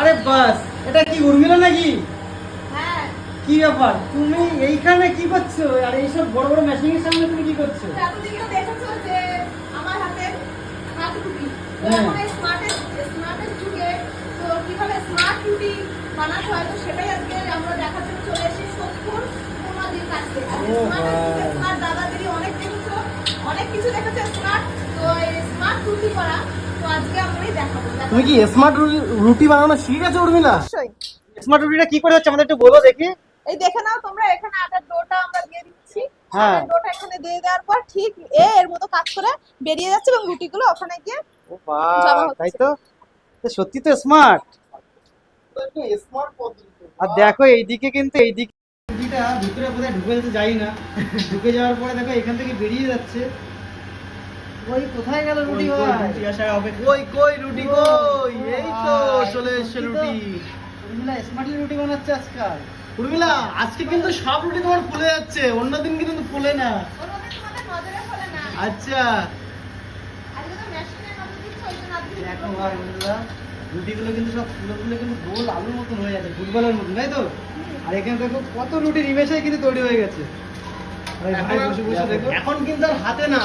আরে বাস এটা কি উর্মিলা নাকি? হ্যাঁ। কি ব্যাপার? তুমি এইখানে কি করছ? আর এইসব বড় বড় মেশিনের সামনে তুমি কি করছ? এতদিন দেখেছ যে আমার হাতে হাত রুটি তো হ্যাঁ। এখন এই স্মার্টের স্মার্টের যুগে তো কীভাবে স্মার্ট রুটি বানাতে হয় তো সেটাই আজকে আমরা দেখার চলে এসেছি সোদপুর তোমাদের কাছে স্মার্ট ভাই। স্মার্ট দাদা দিদি অনেক দেখেছ অনেক কিছু দেখেছ স্মার্ট তো স্মার্ট রুটি করা তুমি কি স্মার্ট রুটি বানানো শিখে গেছো উর্মিলা? স্মার্ট রুটিটা কি করে হচ্ছে আমাদের একটু বলো দেখি। এই দেখে নাও তোমরা এখানে আটার ডোটা আমরা দিয়ে দিচ্ছি। হ্যাঁ। ডোটা এখানে দিয়ে দেওয়ার পর ঠিক এ এর মতো কাজ করে বেরিয়ে যাচ্ছে এবং রুটিগুলো ওখানে গিয়ে ও বাহ তাই তো? সত্যি তো স্মার্ট স্মার্ট পদ্ধতি আর দেখো এইদিকে কিন্তু এইদিকে রুটিটা ভিতরে বোধহয় ঢুকে যেতে যাই না। ঢুকে যাওয়ার পরে দেখো এখান থেকে বেরিয়ে যাচ্ছে। ওই কোথায় গেল রুটি ভাই? রুটি আসার অপেক্ষা কই কই রুটি কই? এই তো চলে এসেছে রুটি। উর্মিলা স্মার্টলি রুটি বানাচ্ছে আজকাল। উর্মিলা আজকে কিন্তু সব রুটি তোমার ফুলে যাচ্ছে। অন্যদিন কিন্তু ফুলে না। ওরমধ্যে তোমাদের নজরে ফেলে না। আচ্ছা। দেখো ভাই উর্মিলা রুটিগুলো কিন্তু সব ফুলে ফুলে কিন্তু গোল আলুর মতন হয়ে যাচ্ছে ফুটবলের মতন তাই তো? আর এখানে দেখো কত রুটি নিমেষে কিন্তু তৈরি হয়ে গেছে। আর এই ভাই বসে বসে দেখো। এখন কিন্তু আর হাতে না।